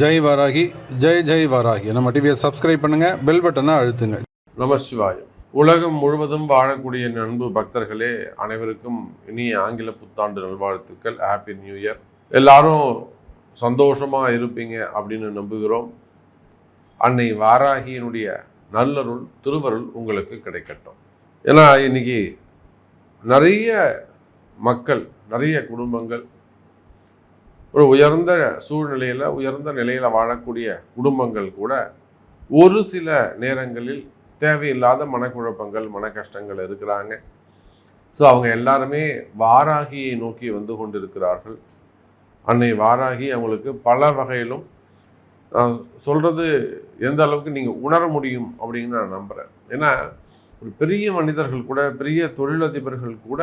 ஜெய் வாராகி ஜெய் ஜெய் வாராகி. நம்ம டிவியை சப்ஸ்கிரைப் பண்ணுங்க பெல் பட்டனை அழுத்துங்க. நமசிவாயம் உலகம் முழுவதும் வாழக்கூடிய நண்பு பக்தர்களே அனைவருக்கும் இனிய ஆங்கில புத்தாண்டு நல்வாழ்த்துக்கள். ஹாப்பி நியூ இயர் எல்லாரும் சந்தோஷமாக இருப்பீங்க அப்படின்னு நம்புகிறோம். அன்னை வாராகியினுடைய நல்லருள் திருவருள் உங்களுக்கு கிடைக்கட்டும். ஏன்னா இன்னைக்கு நிறைய மக்கள் நிறைய குடும்பங்கள் ஒரு உயர்ந்த சூழ்நிலையில் உயர்ந்த நிலையில் வாழக்கூடிய குடும்பங்கள் கூட ஒரு சில நேரங்களில் தேவையில்லாத மனக்குழப்பங்கள் மன கஷ்டங்கள் இருக்கிறாங்க. ஸோ அவங்க எல்லாருமே வாராகியை நோக்கி வந்து கொண்டிருக்கிறார்கள். அன்னை வாராகி அவங்களுக்கு பல வகையிலும் சொல்கிறது எந்த அளவுக்கு நீங்கள் உணர முடியும் அப்படின்னு நான் நம்புகிறேன் ஏன்னா ஒரு பெரிய மனிதர்கள் கூட பெரிய தொழிலதிபர்கள் கூட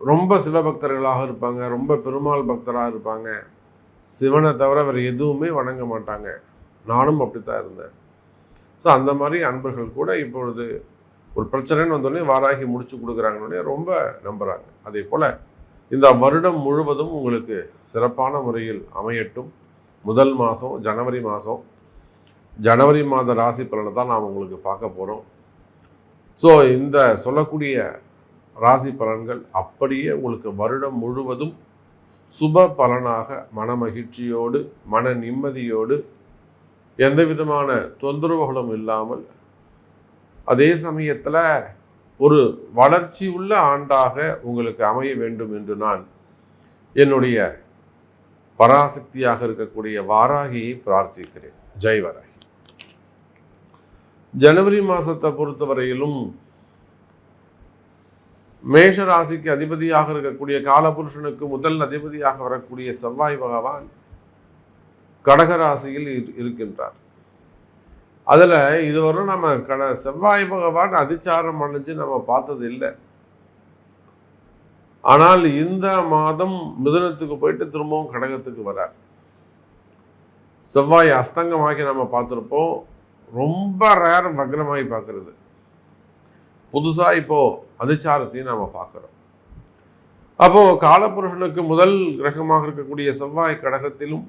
ரொம்ப சிவபக்தர்களாக இருப்பாங்க ரொம்ப பெருமாள் பக்தராக இருப்பாங்க. சிவனை தவிர வேறு எதுவுமே வணங்க மாட்டாங்க. நானும் அப்படித்தான் இருந்தேன். ஸோ அந்த மாதிரி அன்பர்கள் கூட இப்பொழுது ஒரு பிரச்சனைன்னு வந்தோடனே வாராகி முடிச்சு கொடுக்குறாங்கன்னே ரொம்ப நம்புகிறாங்க அதே போல் இந்த வருடம் முழுவதும் உங்களுக்கு சிறப்பான முறையில் அமையட்டும். முதல் மாதம் ஜனவரி மாதம் ஜனவரி மாத ராசி பலனை தான் நாம் உங்களுக்கு பார்க்க போகிறோம் ஸோ இந்த சொல்லக்கூடிய ராசி பலன்கள் அப்படியே உங்களுக்கு வருடம் முழுவதும் சுப பலனாக மன மகிழ்ச்சியோடு மன நிம்மதியோடு எந்த விதமான தொந்தரவுகளும் இல்லாமல் அதே சமயத்தில் ஒரு வளர்ச்சி உள்ள ஆண்டாக உங்களுக்கு அமைய வேண்டும் என்று நான் என்னுடைய பராசக்தியாக இருக்கக்கூடிய வாராகியை பிரார்த்திக்கிறேன். ஜெய் வாராகி. ஜனவரி மாதத்தை பொறுத்தவரையிலும் மேஷ ராசிக்கு அதிபதியாக இருக்கக்கூடிய காலபுருஷனுக்கு முதல் அதிபதியாக வரக்கூடிய செவ்வாய் பகவான் கடகராசியில் இருக்கின்றார். அதில் இதுவரை நம்ம கட செவ்வாய் பகவான் அதிச்சாரம் அடைஞ்சு நம்ம பார்த்தது இல்லை. ஆனால் இந்த மாதம் மிதுனத்துக்கு போயிட்டு திரும்பவும் கடகத்துக்கு வரார். செவ்வாய் அஸ்தங்கமாக்கி நம்ம பார்த்துருப்போம். ரொம்ப ரேர் வக்ரமாகி பார்க்குறது. புதுசாக இப்போ அதிச்சாரத்தையும் நாம பார்க்குறோம். அப்போ காலபுருஷனுக்கு முதல் கிரகமாக இருக்கக்கூடிய செவ்வாய் கடகத்திலும்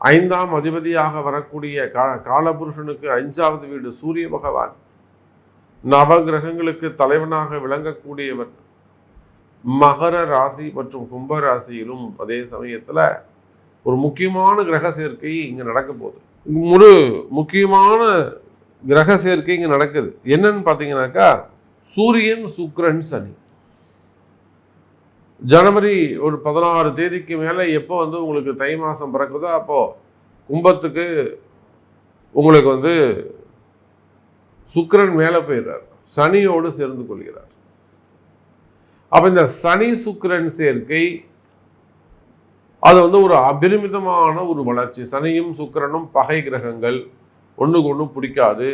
ஐந்தாம் அதிபதியாக வரக்கூடிய கா காலபுருஷனுக்கு அஞ்சாவது வீடு சூரிய பகவான். நவ கிரகங்களுக்கு தலைவனாக விளங்கக்கூடியவர் மகர ராசி மற்றும் கும்ப ராசியிலும் அதே சமயத்தில் ஒரு முக்கியமான கிரக சேர்க்கை இங்கே நடக்க போகுது. ஒரு முக்கியமான கிரக சேர்க்கை இங்கே நடக்குது. என்னன்னு பார்த்தீங்கன்னாக்கா சூரியன் சுக்கிரன் சனி. ஜனவரி ஒரு பதினாறு தேதிக்கு மேலே எப்போ வந்து உங்களுக்கு தை மாதம் பிறக்குதோ அப்போது கும்பத்துக்கு உங்களுக்கு வந்து சுக்கிரன் மேலே போயிடுறார். சனியோடு சேர்ந்து கொள்கிறார். அப்போ இந்த சனி சுக்கிரன் சேர்க்கை அது வந்து ஒரு அபரிமிதமான ஒரு வளர்ச்சி. சனியும் சுக்கிரனும் பகை கிரகங்கள். ஒன்றுக்கு ஒன்றும் பிடிக்காது.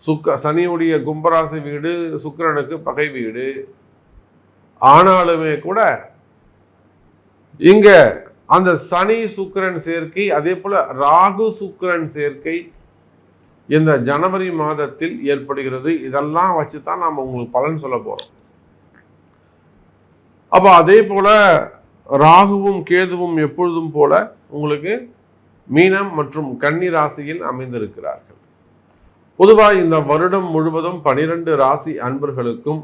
சுக்க சனியுடைய கும்பராசி வீடு சுக்கிரனுக்கு பகை வீடு. ஆனாலுமே கூட இங்கே அந்த சனி சுக்கிரன் சேர்க்கை அதே போல் ராகு சுக்கிரன் சேர்க்கை இந்த ஜனவரி மாதத்தில் ஏற்படுகிறது. இதெல்லாம் வச்சு தான் நாம் உங்களுக்கு பலன் சொல்ல போகிறோம் அப்போ அதே போல் ராகுவும் கேதுவும் எப்பொழுதும் போல உங்களுக்கு மீனம் மற்றும் கன்னி ராசியில் அமைந்திருக்கிறார்கள். பொதுவாக இந்த வருடம் முழுவதும் பனிரெண்டு ராசி அன்பர்களுக்கும்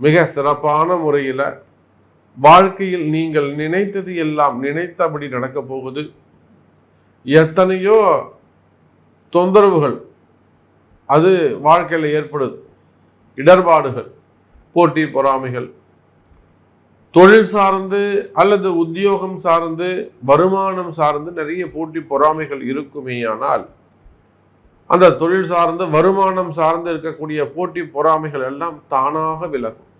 மிக சிறப்பான முறையில் வாழ்க்கையில் நீங்கள் நினைத்தது எல்லாம் நினைத்தபடி நடக்கப் போகுது. எத்தனையோ தொந்தரவுகள் அது வாழ்க்கையில் ஏற்படுது. இடர்பாடுகள் போட்டி பொறாமைகள் தொழில் சார்ந்து அல்லது உத்தியோகம் சார்ந்து வருமானம் சார்ந்து நிறைய போட்டி பொறாமைகள் இருக்குமேயானால் அந்த தொழில் சார்ந்து வருமானம் சார்ந்து இருக்கக்கூடிய போட்டி பொறாமைகள் எல்லாம் தானாக விலகும்.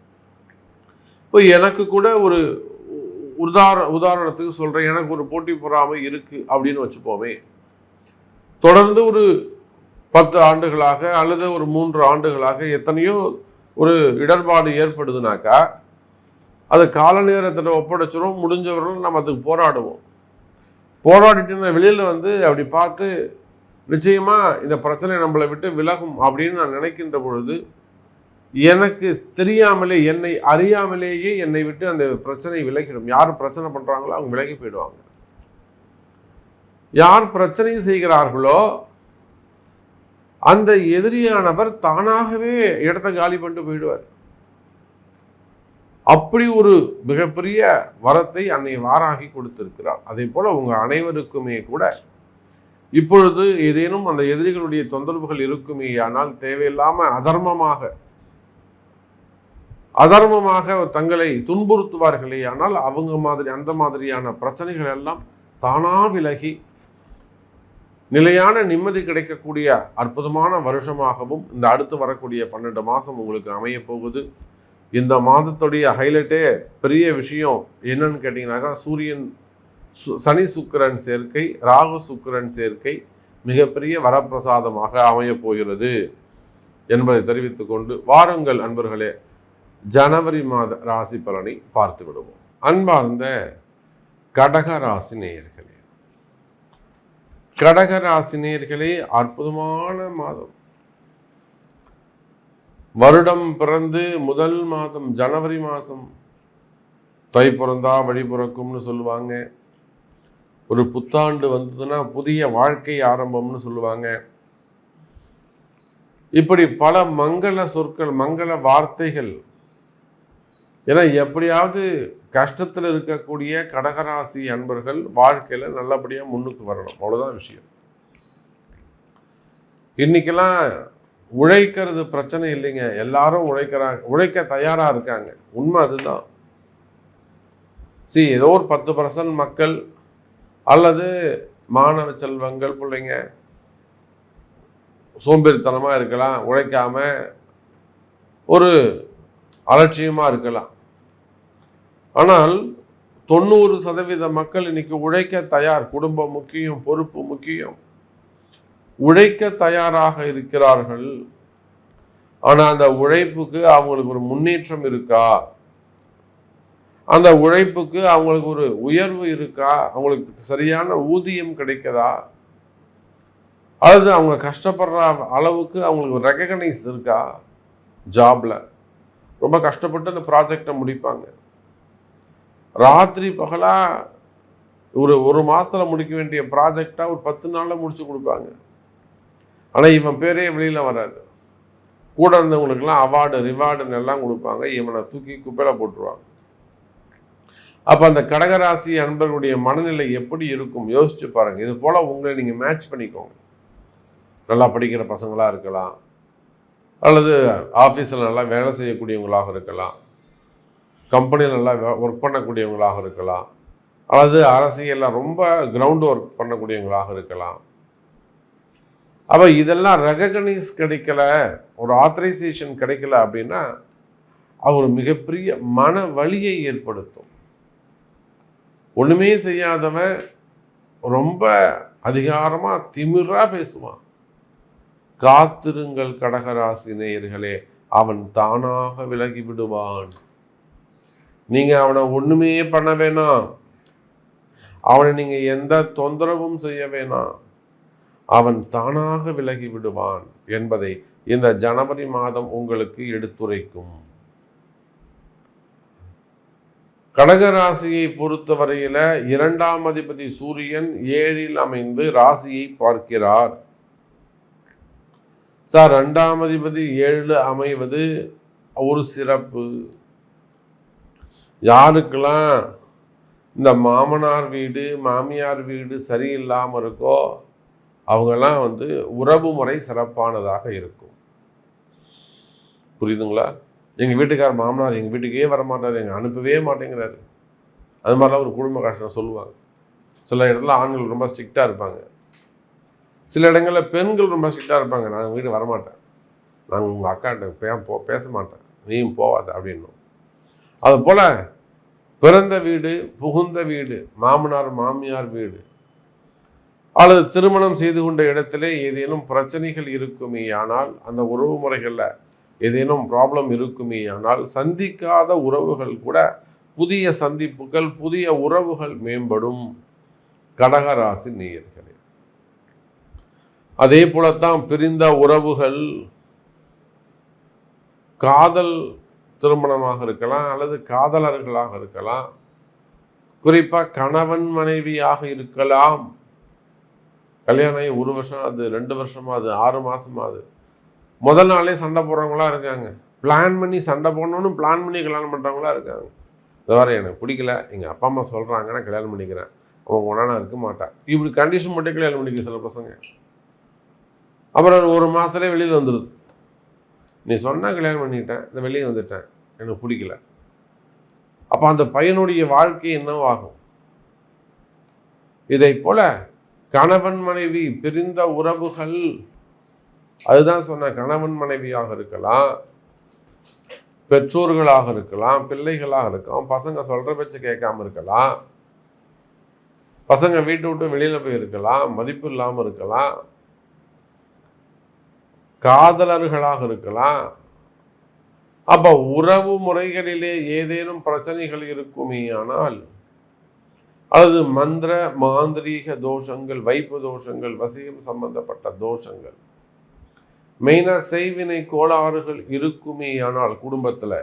இப்போ எனக்கு கூட ஒரு உதார உதாரணத்துக்கு சொல்கிறேன் எனக்கு ஒரு போட்டி பொறாமை இருக்குது அப்படின்னு வச்சுப்போமே தொடர்ந்து ஒரு பத்து ஆண்டுகளாக அல்லது ஒரு மூன்று ஆண்டுகளாக எத்தனையோ ஒரு இடர்பாடு ஏற்படுதுனாக்கா அது கால நேரத்தில் ஒப்படைச்சிடும் முடிஞ்சவர்களும் நம்ம அதுக்கு போராடுவோம். போராடிட்டு வெளியில் வந்து அப்படி பார்த்து நிச்சயமாக இந்த பிரச்சனை நம்மளை விட்டு விலகும் அப்படின்னு நான் நினைக்கின்ற பொழுது எனக்கு தெரியாமலே என்னை அறியாமலேயே என்னை விட்டு அந்த பிரச்சனை விலகிடும். யார் பிரச்சனை பண்ணுறாங்களோ அவங்க விலகி போயிடுவாங்க. யார் பிரச்சனை செய்கிறார்களோ அந்த எதிரியானவர் தானாகவே இடத்த காலி பண்ணிட்டு போயிடுவார். அப்படி ஒரு மிகப்பெரிய வரத்தை அன்னை வாராகி கொடுத்திருக்கிறார் அதே போல உங்க அனைவருக்குமே கூட இப்பொழுது ஏதேனும் அந்த எதிரிகளுடைய தொந்தரவுகள் இருக்குமே ஆனால் தேவையில்லாம அதர்மமாக அதர்மமாக தங்களை துன்புறுத்துவார்களே ஆனால் அவங்க மாதிரி அந்த மாதிரியான பிரச்சனைகள் எல்லாம் தானா விலகி நிலையான நிம்மதி கிடைக்கக்கூடிய அற்புதமான வருஷமாகவும் இந்த அடுத்து வரக்கூடிய பன்னெண்டு மாதம் உங்களுக்கு அமையப்போகுது இந்த மாதத்துடைய ஹைலைட்டே பெரிய விஷயம் என்னன்னு கேட்டிங்கனாக்கா சூரியன் சு- சனி சுக்கிரன் சேர்க்கை ராகு சுக்கிரன் சேர்க்கை மிகப்பெரிய வரப்பிரசாதமாக அமையப் போகிறது என்பதை தெரிவித்துக்கொண்டு வாருங்கள் அன்பர்களே ஜனவரி மாத ராசி பலனை பார்த்து விடுவோம். அன்பார்ந்த கடக ராசி நேயர்களே கடக ராசி நேயர்களே அற்புதமான மாதம். வருடம் பிறந்து முதல் மாதம் ஜனவரி மாதம் தை பிறந்தா வழி பிறக்கும்னு சொல்லுவாங்க. ஒரு புத்தாண்டு வந்ததுன்னா புதிய வாழ்க்கை ஆரம்பம்னு சொல்லுவாங்க. இப்படி பல மங்கள சொற்கள் மங்கள வார்த்தைகள். ஏன்னா எப்படியாவது கஷ்டத்தில் இருக்கக்கூடிய கடகராசி அன்பர்கள் வாழ்க்கையில் நல்லபடியாக முன்னுக்கு வரணும். அவ்வளோதான் விஷயம். இன்னைக்கெல்லாம் உழைக்கிறது பிரச்சனை இல்லைங்க. எல்லாரும் உழைக்கிறாங்க உழைக்க தயாராக இருக்காங்க. உண்மை அதுதான். சி ஏதோ ஒரு பத்து பர்சன்ட் மக்கள் அல்லது மாணவ செல்வங்கள் பிள்ளைங்க சோம்பேறித்தனமாக இருக்கலாம் உழைக்காம ஒரு அலட்சியமாக இருக்கலாம். ஆனால் தொண்ணூறு சதவீத மக்கள் இன்னைக்கு உழைக்க தயார். குடும்பம் முக்கியம் பொறுப்பு முக்கியம். உழைக்க தயாராக இருக்கிறார்கள். ஆனால் அந்த உழைப்புக்கு அவங்களுக்கு ஒரு முன்னேற்றம் இருக்கா? அந்த உழைப்புக்கு அவங்களுக்கு ஒரு உயர்வு இருக்கா? அவங்களுக்கு சரியான ஊதியம் கிடைக்குதா? அல்லது அவங்க கஷ்டப்படுற அளவுக்கு அவங்களுக்கு ஒரு ரெக்கக்னைஸ் இருக்கா? ஜாப்ல ரொம்ப கஷ்டப்பட்டு அந்த ப்ராஜெக்டை முடிப்பாங்க. ராத்திரி பகலாக ஒரு ஒரு மாதத்தில் முடிக்க வேண்டிய ப்ராஜெக்டாக ஒரு பத்து நாளில் முடிச்சு கொடுப்பாங்க. ஆனால் இவன் பேரே வெளியில் வராது. கூட இருந்தவங்களுக்கெல்லாம் அவார்டு ரிவார்டுன்னு எல்லாம் கொடுப்பாங்க. இவனை தூக்கி குப்பையில் போட்டுருவாங்க. அப்போ அந்த கடகராசி அன்பர்களுடைய மனநிலை எப்படி இருக்கும்? யோசிச்சு பாருங்க. இது போல் உங்களை நீங்கள் மேட்ச் பண்ணிக்கோங்க. நல்லா படிக்கிற பசங்களாக இருக்கலாம். அல்லது ஆஃபீஸில் நல்லா வேலை செய்யக்கூடியவங்களாக இருக்கலாம். கம்பெனியில் நல்லா ஒர்க் பண்ணக்கூடியவங்களாக இருக்கலாம். அல்லது அரசியலில் ரொம்ப கிரவுண்ட் ஒர்க் பண்ணக்கூடியவங்களாக இருக்கலாம். அப்போ இதெல்லாம் ரெகக்னைஸ் கிடைக்கல ஒரு ஆத்தரைசேஷன் கிடைக்கல அப்படின்னா அவர் மிகப்பெரிய மன வலியை ஏற்படுத்தும். ஒன்றுமே செய்யாதவன் ரொம்ப அதிகாரமாக திமிராக பேசுவான். காத்திருங்கள் கடகராசி நேயர்களே அவன் தானாக விலகி விடுவான். நீங்கள் அவனை ஒன்றுமே பண்ண வேணாம். அவனை நீங்கள் எந்த தொந்தரவும் செய்ய வேணாம். அவன் தானாக விலகி விடுவான் என்பதை இந்த ஜனவரி மாதம் உங்களுக்கு எடுத்துரைக்கும். கடகராசியை பொறுத்தவரையில் இரண்டாம் அதிபதி சூரியன் ஏழில் அமைந்து ராசியை பார்க்கிறார். சார் ரெண்டாம் அதிபதி ஏழில் அமைவது ஒரு சிறப்பு. யாருக்கெல்லாம் இந்த மாமனார் வீடு மாமியார் வீடு சரியில்லாமல் இருக்கோ அவங்கெல்லாம் வந்து உறவு முறை சிறப்பானதாக இருக்கும். புரியுதுங்களா? எங்கள் வீட்டுக்கார் மாமனார் எங்கள் வீட்டுக்கே வர மாட்டார் எங்கள் அனுப்பவே மாட்டேங்கிறாரு. அது மாதிரிலாம் ஒரு குடும்ப கஷ்டம் சொல்லுவாங்க. சில இடத்துல ஆண்கள் ரொம்ப ஸ்ட்ரிக்டாக இருப்பாங்க. சில இடங்களில் பெண்கள் ரொம்ப ஸ்ட்ரிக்டாக இருப்பாங்க. நான் உங்கள் வீடு வரமாட்டேன். நாங்கள் உங்கள் அக்காட்ட பே போ பேச மாட்டேன். நீயும் போவாத அப்படின்னும். அது போல் பிறந்த வீடு புகுந்த வீடு மாமனார் மாமியார் வீடு அல்லது திருமணம் செய்து கொண்ட இடத்திலே ஏதேனும் பிரச்சனைகள் இருக்குமே ஆனால் அந்த உறவு முறைகளில் ஏதேனும் ப்ராப்ளம் இருக்குமே ஆனால் சந்திக்காத உறவுகள் கூட புதிய சந்திப்புகள் புதிய உறவுகள் மேம்படும். கடகராசி நேயர்களே. அதே போலத்தான் பிரிந்த உறவுகள் காதல் திருமணமாக இருக்கலாம் அல்லது காதலர்களாக இருக்கலாம். குறிப்பாக கணவன் மனைவியாக இருக்கலாம். கல்யாணம் ஆகி ஒரு வருஷம் அது ரெண்டு வருஷமா அது ஆறு மாசமா அது முதல் நாளே சண்டை போடுறவங்களா இருக்காங்க. பிளான் பண்ணி சண்டை போடணும்னு பிளான் பண்ணி கல்யாணம் பண்ணுறவங்களா இருக்காங்க. இந்த வாரம் எனக்கு பிடிக்கல. எங்கள் அப்பா அம்மா சொல்கிறாங்க நான் கல்யாணம் பண்ணிக்கிறேன். அவங்க ஒன்றா நான் இருக்க மாட்டேன் இப்படி கண்டிஷன் மட்டும் கல்யாணம் பண்ணிக்க சில பசங்க. அப்புறம் ஒரு மாதத்துலேயே வெளியில் வந்துடுது நீ சொன்னால் கல்யாணம் பண்ணிக்கிட்டேன் இந்த வெளியே வந்துட்டேன். எனக்கு பிடிக்கல. அப்போ அந்த பையனுடைய வாழ்க்கை என்னவாகும்? இதை போல கணவன் மனைவி பிரிந்த உறவுகள். அதுதான் சொன்ன கணவன் மனைவியாக இருக்கலாம் பெற்றோர்களாக இருக்கலாம் பிள்ளைகளாக இருக்கலாம் பசங்க சொல்கிற பேச்சு கேட்காம இருக்கலாம் பசங்க வீட்டை விட்டு வெளியில் போய் இருக்கலாம் மதிப்பு இல்லாமல் இருக்கலாம் காதலர்களாக இருக்கலாம். அப்போ உறவு முறைகளிலே ஏதேனும் பிரச்சனைகள் இருக்குமே ஆனால் அல்லது மந்திர மாந்திரீக தோஷங்கள் வைப்பு தோஷங்கள் வசியம் சம்பந்தப்பட்ட தோஷங்கள். மெயினாக செய்வினை கோளாறுகள் இருக்குமே ஆனால் குடும்பத்தில்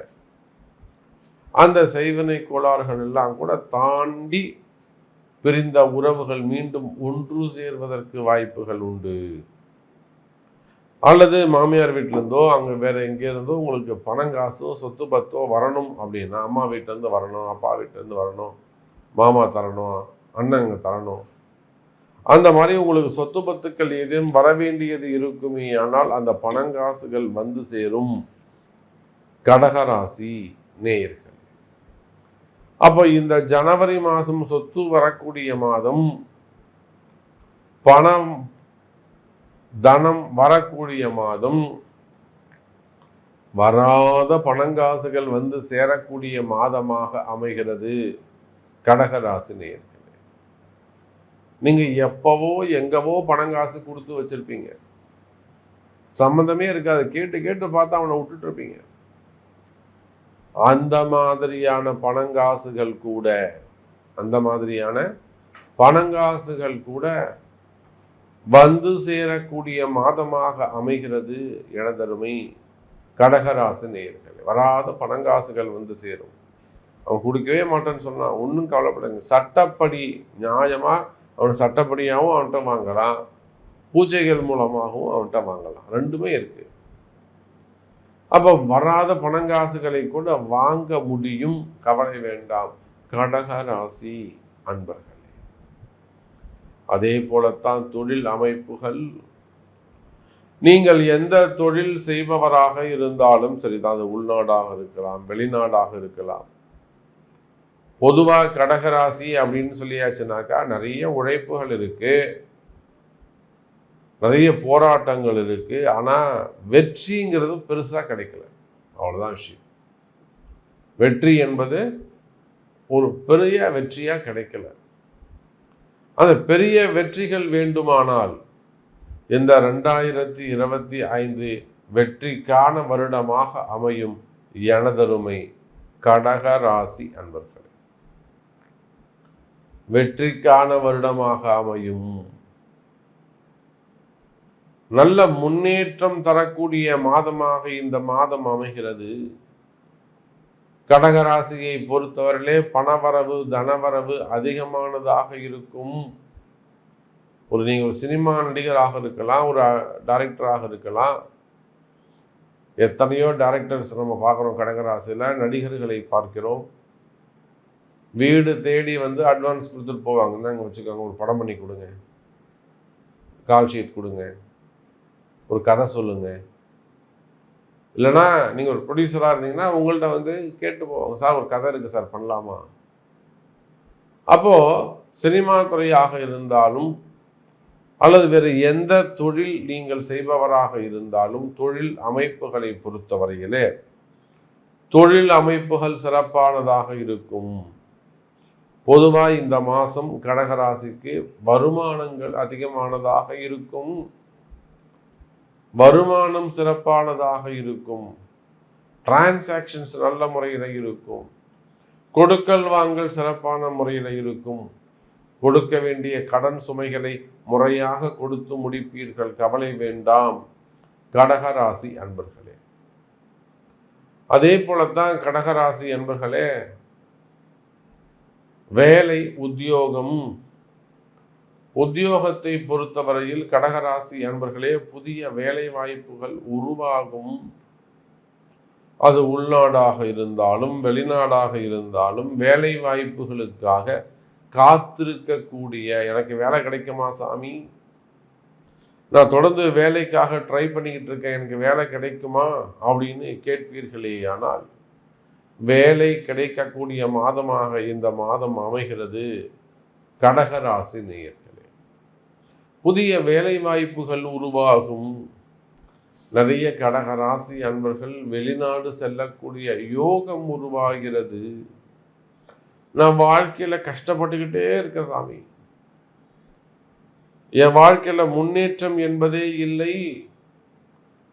அந்த செய்வினை கோளாறுகள் எல்லாம் கூட தாண்டி பிரிந்த உறவுகள் மீண்டும் ஒன்று சேர்வதற்கு வாய்ப்புகள் உண்டு. அல்லது மாமியார் வீட்டிலேருந்தோ அங்கே வேற எங்கேருந்தோ உங்களுக்கு பணம் காசோ சொத்து பத்தோ வரணும் அப்படின்னா அம்மா வீட்டிலேருந்து வரணும் அப்பா வீட்டிலேருந்து வரணும் மாமா தரணும் அண்ணங்க தரணும். அந்த மாதிரி உங்களுக்கு சொத்து பத்துக்கள் எதுவும் வர வேண்டியது இருக்குமே ஆனால் அந்த பணங்காசுகள் வந்து சேரும். கடகராசி நேயர்கள். அப்போ இந்த ஜனவரி மாதம் சொத்து வரக்கூடிய மாதம் பணம் தனம் வரக்கூடிய மாதம் வராத பணங்காசுகள் வந்து சேரக்கூடிய மாதமாக அமைகிறது. கடகராசி நேயர்கள் நீங்க எப்பவோ எங்கவோ பணம் காசு கொடுத்து வச்சிருப்பீங்க. சம்மந்தமே இருக்காது. கேட்டு கேட்டு பார்த்தா அவனை விட்டுட்டு இருப்பீங்க. அந்த மாதிரியான பணங்காசுகள் கூட அந்த மாதிரியான பணங்காசுகள் கூட வந்து சேரக்கூடிய மாதமாக அமைகிறது. எனதருமை கடகராசி நேர்கள் வராத பணங்காசுகள் வந்து சேரும். அவன் கொடுக்கவே மாட்டேன்னு சொன்னான் ஒன்றும் கவலைப்படுங்க சட்டப்படி நியாயமா அவன் சட்டப்படியாகவும் அவன்கிட்ட வாங்கலாம். பூஜைகள் மூலமாகவும் அவன்கிட்ட வாங்கலாம். ரெண்டுமே இருக்கு. அப்போ வராத பணங்காசுகளை கூட வாங்க முடியும். கவலை வேண்டாம். கடக ராசி அன்பர்களே. அதே போலத்தான் தொழில் அமைப்புகள். நீங்கள் எந்த தொழில் செய்பவராக இருந்தாலும் சரிதான். அது உள்நாடாக இருக்கலாம் வெளிநாடாக இருக்கலாம். பொதுவாக கடகராசி அப்படின்னு சொல்லியாச்சுனாக்கா நிறைய உழைப்புகள் இருக்கு. நிறைய போராட்டங்கள் இருக்கு. ஆனால் வெற்றிங்கிறது பெருசாக கிடைக்கல. அவ்வளோதான் விஷயம். வெற்றி என்பது ஒரு பெரிய வெற்றியாக கிடைக்கல. அந்த பெரிய வெற்றிகள் வேண்டுமானால் இந்த ரெண்டாயிரத்தி இருபத்தி ஐந்து வெற்றிக்கான வருடமாக அமையும் எனதருமை கடக ராசி அன்பர்கள். வெற்றிக்கான வருடமாக அமையும். நல்ல முன்னேற்றம் தரக்கூடிய மாதமாக இந்த மாதம் அமைகிறது. கடகராசியை பொறுத்தவரையிலே பணவரவு தனவரவு அதிகமானதாக இருக்கும். ஒரு நீங்கள் ஒரு சினிமா நடிகராக இருக்கலாம் ஒரு டைரக்டராக இருக்கலாம். எத்தனையோ டைரக்டர்ஸ் நம்ம பார்க்குறோம் கடகராசியில் நடிகர்களை பார்க்கிறோம். வீடு தேடி வந்து அட்வான்ஸ் கொடுத்துட்டு போவாங்க. அங்கே வச்சுக்கோங்க ஒரு படம் பண்ணி கொடுங்க. கால் ஷீட் கொடுங்க. ஒரு கதை சொல்லுங்க. இல்லைனா நீங்கள் ஒரு ப்ரொடியூசராக இருந்தீங்கன்னா உங்கள்கிட்ட வந்து கேட்டு போவாங்க. சார் ஒரு கதை இருக்குது சார் பண்ணலாமா? அப்போது சினிமா துறையாக இருந்தாலும் அல்லது வேறு எந்த தொழில் நீங்கள் செய்பவராக இருந்தாலும் தொழில் அமைப்புகளை பொறுத்தவரையிலே தொழில் அமைப்புகள் சிறப்பானதாக இருக்கும். பொதுவாக இந்த மாதம் கடகராசிக்கு வருமானங்கள் அதிகமானதாக இருக்கும். வருமானம் சிறப்பானதாக இருக்கும். டிரான்சாக்ஷன்ஸ் நல்ல முறையில் இருக்கும். கொடுக்கல் வாங்கல் சிறப்பான முறையில் இருக்கும். கொடுக்க வேண்டிய கடன் சுமைகளை முறையாக கொடுத்து முடிப்பீர்கள். கவலை வேண்டாம். கடகராசி அன்பர்களே. அதே போலத்தான் கடகராசி என்பர்களே வேலை உத்தியோகம். உத்தியோகத்தை பொறுத்தவரையில் கடகராசி அன்பர்களே புதிய வேலை வாய்ப்புகள் உருவாகும். அது உள்நாடாக இருந்தாலும் வெளிநாடாக இருந்தாலும் வேலை வாய்ப்புகளுக்காக காத்திருக்கக்கூடிய எனக்கு வேலை கிடைக்குமா சாமி? நான் தொடர்ந்து வேலைக்காக ட்ரை பண்ணிக்கிட்டு இருக்கேன் எனக்கு வேலை கிடைக்குமா? அப்படின்னு கேட்பீர்களே ஆனால் வேலை கிடைக்கக்கூடிய மாதமாக இந்த மாதம் அமைகிறது கடகராசி நேயர்களே. புதிய வேலை வாய்ப்புகள் உருவாகும். நிறைய கடகராசி அன்பர்கள் வெளிநாடு செல்லக்கூடிய யோகம் உருவாகிறது. நான் வாழ்க்கையில கஷ்டப்பட்டுக்கிட்டே இருக்க சாமி. என் வாழ்க்கையில முன்னேற்றம் என்பதே இல்லை.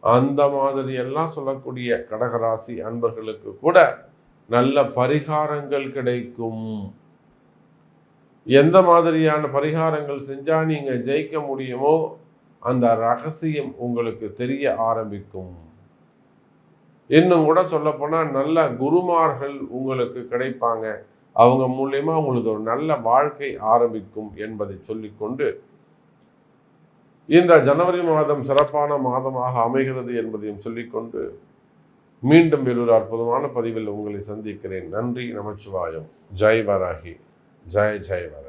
அந்த மாதிரி எல்லாம் சொல்லக்கூடிய கடகராசி அன்பர்களுக்கு கூட நல்ல பரிகாரங்கள் கிடைக்கும். எந்த மாதிரியான பரிகாரங்கள் செஞ்சால் நீங்கள் ஜெயிக்க முடியுமோ அந்த ரகசியம் உங்களுக்கு தெரிய ஆரம்பிக்கும். இன்னும் கூட சொல்லப்போனால் நல்ல குருமார்கள் உங்களுக்கு கிடைப்பாங்க. அவங்க மூலயமா உங்களுக்கு ஒரு நல்ல வாழ்க்கை ஆரம்பிக்கும் என்பதை சொல்லிக்கொண்டு இந்த ஜனவரி மாதம் சிறப்பான மாதமாக அமைகிறது என்பதையும் சொல்லிக்கொண்டு மீண்டும் வேறொரு அற்புதமான பதிவில் உங்களை சந்திக்கிறேன். நன்றி நமச்சிவாயம். ஜெய் வராகி. ஜெய ஜெய் வராகி.